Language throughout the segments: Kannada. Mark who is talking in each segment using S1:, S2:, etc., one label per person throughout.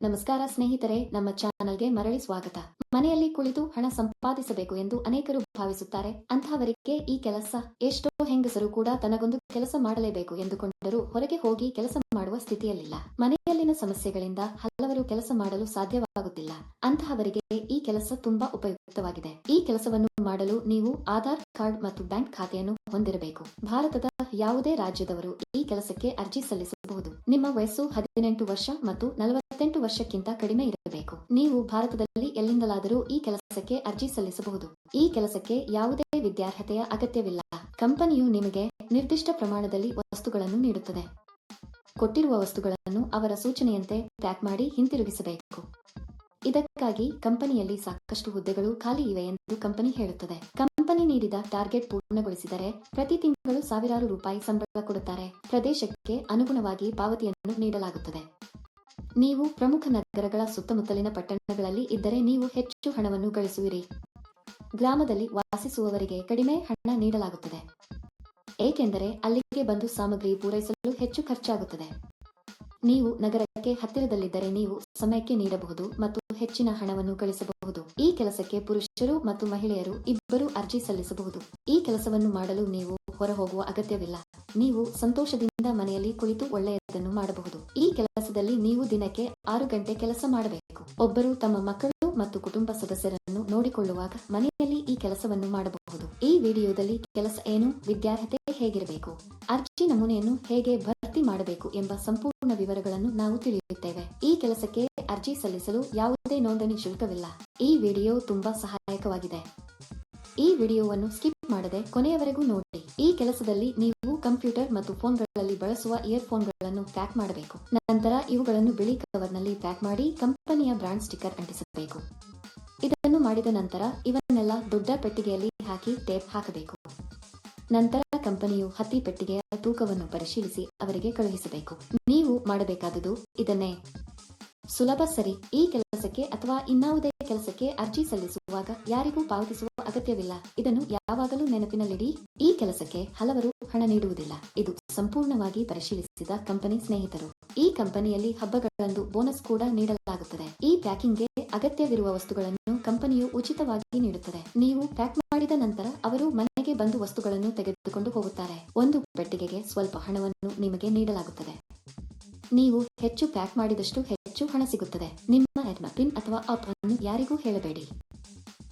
S1: ನಮಸ್ಕಾರ ಸ್ನೇಹಿತರೆ ನಮ್ಮ ಚಾನಲ್ಗೆ ಮರಳಿ ಸ್ವಾಗತ. ಮನೆಯಲ್ಲಿ ಕುಳಿತು ಹಣ ಸಂಪಾದಿಸಬೇಕು ಎಂದು ಅನೇಕರು ಭಾವಿಸುತ್ತಾರೆ. ಅಂತಹವರಿಗೆ ಈ ಕೆಲಸ ಎಷ್ಟೋ ಹೆಂಗಸರು ಕೂಡ ತನಗೊಂದು ಕೆಲಸ ಮಾಡಲೇಬೇಕು ಎಂದುಕೊಂಡರು ಹೊರಗೆ ಹೋಗಿ ಕೆಲಸ ಮಾಡುವ ಸ್ಥಿತಿಯಲ್ಲಿಲ್ಲ. ಮನೆಯಲ್ಲಿನ ಸಮಸ್ಯೆಗಳಿಂದ ಹಲವರು ಕೆಲಸ ಮಾಡಲು ಸಾಧ್ಯವಾಗುತ್ತಿಲ್ಲ. ಅಂತಹವರಿಗೆ ಈ ಕೆಲಸ ತುಂಬಾ ಉಪಯುಕ್ತವಾಗಿದೆ. ಈ ಕೆಲಸವನ್ನು ಮಾಡಲು ನೀವು ಆಧಾರ್ ಕಾರ್ಡ್ ಮತ್ತು ಬ್ಯಾಂಕ್ ಖಾತೆಯನ್ನು ಹೊಂದಿರಬೇಕು. ಭಾರತದ ಯಾವುದೇ ರಾಜ್ಯದವರು ಈ ಕೆಲಸಕ್ಕೆ ಅರ್ಜಿ ಸಲ್ಲಿಸಬಹುದು. ನಿಮ್ಮ ವಯಸ್ಸು ಹದಿನೆಂಟು ವರ್ಷ ಮತ್ತು ನಲವತ್ತೆಂಟು ವರ್ಷಕ್ಕಿಂತ ಕಡಿಮೆ ಇರಬೇಕು. ನೀವು ಭಾರತದಲ್ಲಿ ಎಲ್ಲಿಂದಲಾದರೂ ಈ ಕೆಲಸಕ್ಕೆ ಅರ್ಜಿ ಸಲ್ಲಿಸಬಹುದು. ಈ ಕೆಲಸಕ್ಕೆ ಯಾವುದೇ ವಿದ್ಯಾರ್ಹತೆಯ ಅಗತ್ಯವಿಲ್ಲ. ಕಂಪನಿಯು ನಿಮಗೆ ನಿರ್ದಿಷ್ಟ ಪ್ರಮಾಣದಲ್ಲಿ ವಸ್ತುಗಳನ್ನು ನೀಡುತ್ತದೆ. ಕೊಟ್ಟಿರುವ ವಸ್ತುಗಳನ್ನು ಅವರ ಸೂಚನೆಯಂತೆ ಪ್ಯಾಕ್ ಮಾಡಿ ಹಿಂತಿರುಗಿಸಬೇಕು. ಇದಕ್ಕಾಗಿ ಕಂಪನಿಯಲ್ಲಿ ಸಾಕಷ್ಟು ಹುದ್ದೆಗಳು ಖಾಲಿ ಇವೆ ಎಂದು ಕಂಪನಿ ಹೇಳುತ್ತದೆ. ಕಂಪನಿ ನೀಡಿದ ಟಾರ್ಗೆಟ್ ಪೂರ್ಣಗೊಳಿಸಿದರೆ ಪ್ರತಿ ತಿಂಗಳು ಸಾವಿರಾರು ರೂಪಾಯಿ ಸಂಬಳ ಕೊಡುತ್ತಾರೆ. ಪ್ರದೇಶಕ್ಕೆ ಅನುಗುಣವಾಗಿ ಪಾವತಿಯನ್ನು ನೀಡಲಾಗುತ್ತದೆ. ನೀವು ಪ್ರಮುಖ ನಗರಗಳ ಸುತ್ತಮುತ್ತಲಿನ ಪಟ್ಟಣಗಳಲ್ಲಿ ಇದ್ದರೆ ನೀವು ಹೆಚ್ಚು ಹಣವನ್ನು ಗಳಿಸುವಿರಿ. ಗ್ರಾಮದಲ್ಲಿ ವಾಸಿಸುವವರಿಗೆ ಕಡಿಮೆ ಹಣ ನೀಡಲಾಗುತ್ತದೆ. ಏಕೆಂದರೆ ಅಲ್ಲಿಗೆ ಬಂದು ಸಾಮಗ್ರಿ ಪೂರೈಸಲು ಹೆಚ್ಚು ಖರ್ಚಾಗುತ್ತದೆ. ನೀವು ನಗರಕ್ಕೆ ಹತ್ತಿರದಲ್ಲಿದ್ದರೆ ನೀವು ಸಮಯಕ್ಕೆ ನೀಡಬಹುದು ಮತ್ತು ಹೆಚ್ಚಿನ ಹಣವನ್ನು ಗಳಿಸಬಹುದು. ಈ ಕೆಲಸಕ್ಕೆ ಪುರುಷರು ಮತ್ತು ಮಹಿಳೆಯರು ಇಬ್ಬರು ಅರ್ಜಿ ಸಲ್ಲಿಸಬಹುದು. ಈ ಕೆಲಸವನ್ನು ಮಾಡಲು ನೀವು ಹೊರಹೋಗುವ ಅಗತ್ಯವಿಲ್ಲ. ನೀವು ಸಂತೋಷದಿಂದ ಮನೆಯಲ್ಲಿ ಕುಳಿತು ಒಳ್ಳೆಯದನ್ನು ಮಾಡಬಹುದು. ಈ ಕೆಲಸದಲ್ಲಿ ನೀವು ದಿನಕ್ಕೆ ಆರು ಗಂಟೆ ಕೆಲಸ ಮಾಡಬೇಕು. ಒಬ್ಬರು ತಮ್ಮ ಮಕ್ಕಳು ಮತ್ತು ಕುಟುಂಬ ಸದಸ್ಯರನ್ನು ನೋಡಿಕೊಳ್ಳುವಾಗ ಮನೆಯಲ್ಲಿ ಈ ಕೆಲಸವನ್ನು ಮಾಡಬಹುದು. ಈ ವಿಡಿಯೋದಲ್ಲಿ ಕೆಲಸ ಏನು, ವಿದ್ಯಾರ್ಹತೆ ಹೇಗಿರಬೇಕು, ಅರ್ಜಿ ನಮೂನೆಯನ್ನು ಹೇಗೆ ಭರ್ತಿ ಮಾಡಬೇಕು ಎಂಬ ಸಂಪೂರ್ಣ ವಿವರಗಳನ್ನು ನಾವು ತಿಳಿಯುತ್ತೇವೆ. ಈ ಕೆಲಸಕ್ಕೆ ಅರ್ಜಿ ಸಲ್ಲಿಸಲು ಯಾವುದೇ ನೋಂದಣಿ ಶುಲ್ಕವಿಲ್ಲ. ಈ ವಿಡಿಯೋ ತುಂಬಾ ಸಹಾಯಕವಾಗಿದೆ. ಈ ವಿಡಿಯೋವನ್ನು ಸ್ಕಿಪ್ ಮಾಡದೆ ಕೊನೆಯವರೆಗೂ ನೋಡಿ. ಈ ಕೆಲಸದಲ್ಲಿ ನೀವು ಕಂಪ್ಯೂಟರ್ ಮತ್ತು ಫೋನ್ಗಳಲ್ಲಿ ಬಳಸುವ ಇಯರ್ಫೋನ್ಗಳನ್ನು ಪ್ಯಾಕ್ ಮಾಡಬೇಕು. ನಂತರ ಇವುಗಳನ್ನು ಬಿಳಿ ಕವರ್ನಲ್ಲಿ ಪ್ಯಾಕ್ ಮಾಡಿ ಕಂಪನಿಯ ಬ್ರಾಂಡ್ ಸ್ಟಿಕ್ಕರ್ ಅಂಟಿಸಬೇಕು. ಇದನ್ನು ಮಾಡಿದ ನಂತರ ಇವನ್ನೆಲ್ಲ ದೊಡ್ಡ ಪೆಟ್ಟಿಗೆಯಲ್ಲಿ ಹಾಕಿ ಟೇಪ್ ಹಾಕಬೇಕು. ನಂತರ ಕಂಪನಿಯು ಹತ್ತಿ ಪೆಟ್ಟಿಗೆಯ ತೂಕವನ್ನು ಪರಿಶೀಲಿಸಿ ಅವರಿಗೆ ಕಳುಹಿಸಬೇಕು. ನೀವು ಮಾಡಬೇಕಾದುದು ಇದನ್ನೇ. ಸುಲಭ ಸರಿ. ಈ ಕೆಲಸಕ್ಕೆ ಅಥವಾ ಇನ್ನಾವುದೇ ಕೆಲಸಕ್ಕೆ ಅರ್ಜಿ ಸಲ್ಲಿಸುವಾಗ ಯಾರಿಗೂ ಪಾವತಿಸುವ ಅಗತ್ಯವಿಲ್ಲ. ಇದನ್ನು ಯಾವಾಗಲೂ ನೆನಪಿನಲ್ಲಿಡಿ, ಈ ಕೆಲಸಕ್ಕೆ ಹಲವರು ಹಣ ನೀಡುವುದಿಲ್ಲ. ಇದು ಸಂಪೂರ್ಣವಾಗಿ ಪರಿಶೀಲಿಸಿದ ಕಂಪನಿ ಸ್ನೇಹಿತರು. ಈ ಕಂಪನಿಯಲ್ಲಿ ಹಬ್ಬಗಳಂದು ಬೋನಸ್ ಕೂಡ ನೀಡಲಾಗುತ್ತದೆ. ಈ ಪ್ಯಾಕಿಂಗ್ಗೆ ಅಗತ್ಯವಿರುವ ವಸ್ತುಗಳನ್ನು ಕಂಪನಿಯು ಉಚಿತವಾಗಿ ನೀಡುತ್ತದೆ. ನೀವು ಪ್ಯಾಕ್ ಮಾಡಿದ ನಂತರ ಅವರು ಮನೆಗೆ ಬಂದು ವಸ್ತುಗಳನ್ನು ತೆಗೆದುಕೊಂಡು ಹೋಗುತ್ತಾರೆ. ಒಂದು ಪೆಟ್ಟಿಗೆಗೆ ಸ್ವಲ್ಪ ಹಣವನ್ನು ನಿಮಗೆ ನೀಡಲಾಗುತ್ತದೆ. ನೀವು ಹೆಚ್ಚು ಪ್ಯಾಕ್ ಮಾಡಿದಷ್ಟು ಹೆಚ್ಚು ಹಣ ಸಿಗುತ್ತದೆ. ನಿಮ್ಮ ಪಿನ್ ಅಥವಾ ಅಪ್ ಅನ್ನು ಯಾರಿಗೂ ಹೇಳಬೇಡಿ.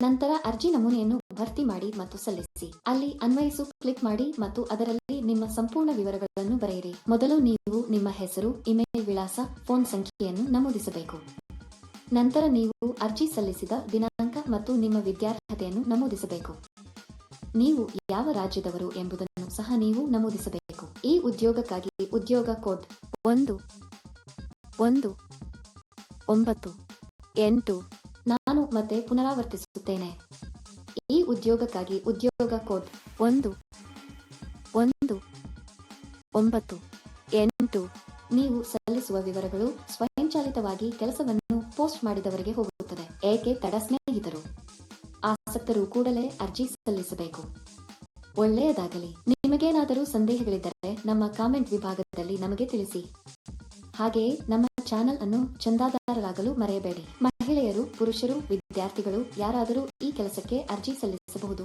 S1: ನಂತರ ಅರ್ಜಿ ನಮೂನೆಯನ್ನು ಭರ್ತಿ ಮಾಡಿ ಮತ್ತು ಸಲ್ಲಿಸಿ. ಅಲ್ಲಿ ಅನ್ವಯಿಸು, ಕ್ಲಿಕ್ ಮಾಡಿ ಮತ್ತು ಅದರಲ್ಲಿ ನಿಮ್ಮ ಸಂಪೂರ್ಣ ವಿವರಗಳನ್ನು ಬರೆಯಿರಿ. ಮೊದಲು ನೀವು ನಿಮ್ಮ ಹೆಸರು, ಇಮೇಲ್ ವಿಳಾಸ, ಫೋನ್ ಸಂಖ್ಯೆಯನ್ನು ನಮೂದಿಸಬೇಕು. ನಂತರ ನೀವು ಅರ್ಜಿ ಸಲ್ಲಿಸಿದ ದಿನಾಂಕ ಮತ್ತು ನಿಮ್ಮ ವಿದ್ಯಾರ್ಹತೆಯನ್ನು ನಮೂದಿಸಬೇಕು. ನೀವು ಯಾವ ರಾಜ್ಯದವರು ಎಂಬುದನ್ನು ಸಹ ನೀವು ನಮೂದಿಸಬೇಕು. ಈ ಉದ್ಯೋಗಕ್ಕಾಗಿ ಉದ್ಯೋಗ ಕೋಡ್ ಒಂದು ಒಂದು, ಒಂಬತ್ತು, ಎಂಟು ನಾನು ಮತ್ತೆ ಪುನರಾವರ್ತಿಸುತ್ತೇನೆ. ಈ ಉದ್ಯೋಗಕ್ಕಾಗಿ ಉದ್ಯೋಗ ಕೋಡ್ ಒಂದು ಒಂದು, ಒಂಬತ್ತು, ಎಂಟು ನೀವು ಸಲ್ಲಿಸುವ ವಿವರಗಳು ಸ್ವಯಂಚಾಲಿತವಾಗಿ ಕೆಲಸವನ್ನು ಪೋಸ್ಟ್ ಮಾಡಿದವರಿಗೆ ಹೋಗುತ್ತದೆ. ಏಕೆ ತಡ ಸ್ನೇಹಿತರು? ಆಸಕ್ತರು ಕೂಡಲೇ ಅರ್ಜಿ ಸಲ್ಲಿಸಬೇಕು. ಒಳ್ಳೆಯದಾಗಲಿ. ನಿಮಗೇನಾದರೂ ಸಂದೇಹಗಳಿದ್ದರೆ ನಮ್ಮ ಕಾಮೆಂಟ್ ವಿಭಾಗದಲ್ಲಿ ನಮಗೆ ತಿಳಿಸಿ. ಹಾಗೆಯೇ ನಮ್ಮ ಚಾನೆಲ್ ಅನ್ನು ಚಂದಾದಾರರಾಗಲು ಮರೆಯಬೇಡಿ. ಮಹಿಳೆಯರು ಪುರುಷರು ವಿದ್ಯಾರ್ಥಿಗಳು ಯಾರಾದರೂ ಈ ಕೆಲಸಕ್ಕೆ ಅರ್ಜಿ ಸಲ್ಲಿಸಬಹುದು.